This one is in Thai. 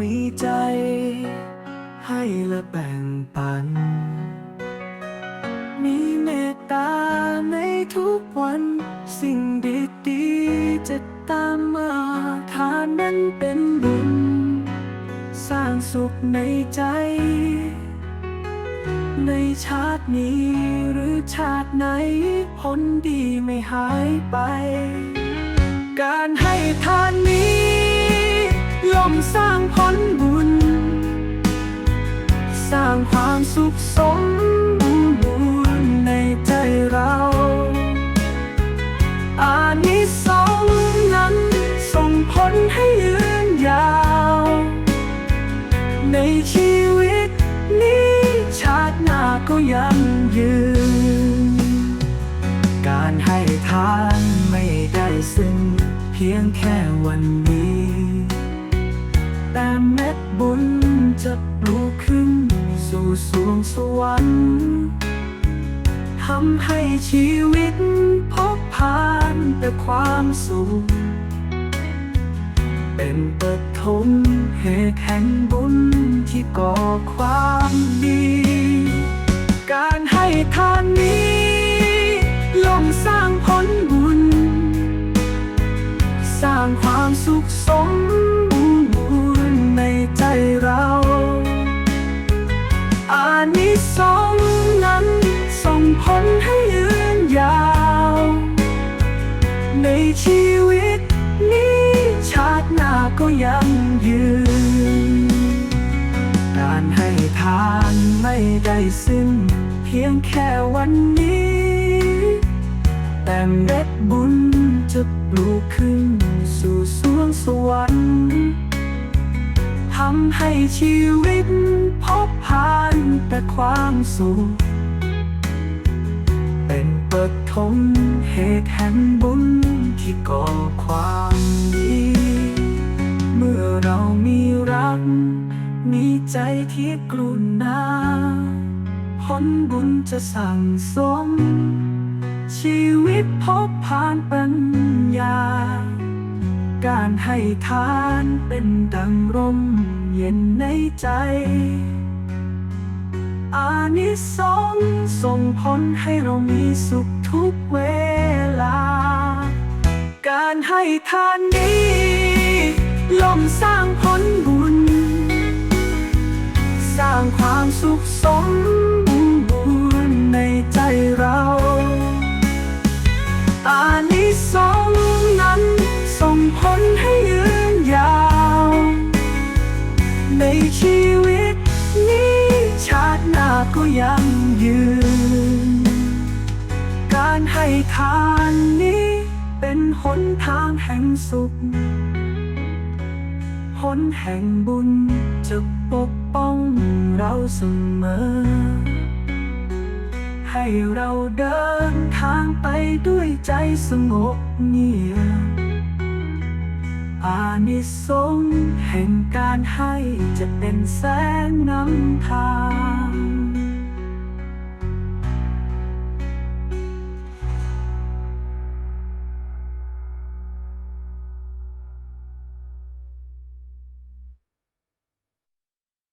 มีใจ ให้ละแบ่งปัน มีเมตตาในทุกวัน สิ่งดีๆจะตามมาทานนั้นเป็นบุญ สร้างสุขในใจ ในชาตินี้หรือชาติไหน ผลดีไม่หายไป การให้ทานนี้ย่อมสร้าง ผลบุญ สร้างความสุขสมบูรณ์ในใจเราอานิสงส์นั้นส่งผลให้ยืนยาว ในชีวิตนี้ชาติหน้าก็ยังยืน การให้ทานไม่ได้สิ้นเพียงแค่วันนี้ แต่เม็ดบุญจะปลูกขึ้น สู่สวงสวรรค์ทำให้ชีวิตพบผ่านแต่ความสุข เป็นปฐมเหตุแห่งบุญที่ก่อความดี การให้ทานนี้ย่อมสร้างผลบุญ สร้างความสุขสม ให้ทานไม่ได้สิ้น เพียงแค่วันนี้ แต่เม็ดบุญจะปลูกขึ้น สู่สวงสวรรค์ทำให้ชีวิตพบผ่านแต่ความสุขเป็นปฐมเหตุแห่งบุญที่ก่อความ ใจที่กรุณาผลบุญจะสั่งสม ชีวิตพบผ่านปัญญา การให้ทานเป็นดังร่มเย็นในใจ อานิสงส์ส่งผลให้เรามีสุขทุกเวลา การให้ทานนี้ย่มสร้างางความสุขสมบูรณ์ในใจเราอานิสงส์นั้นส่งผลให้ยืนยาว ในชีวิตนี้ชาติหน้าก็ยังยืน การให้ทานนี้เป็นหนทางแห่งสุขหนแห่งบุญจะปก ป้องเราเสมอ ให้เราเดินทางไปด้วยใจสงบเงียบอานิสงส์แห่งการให้จะเป็นแสงนำทาง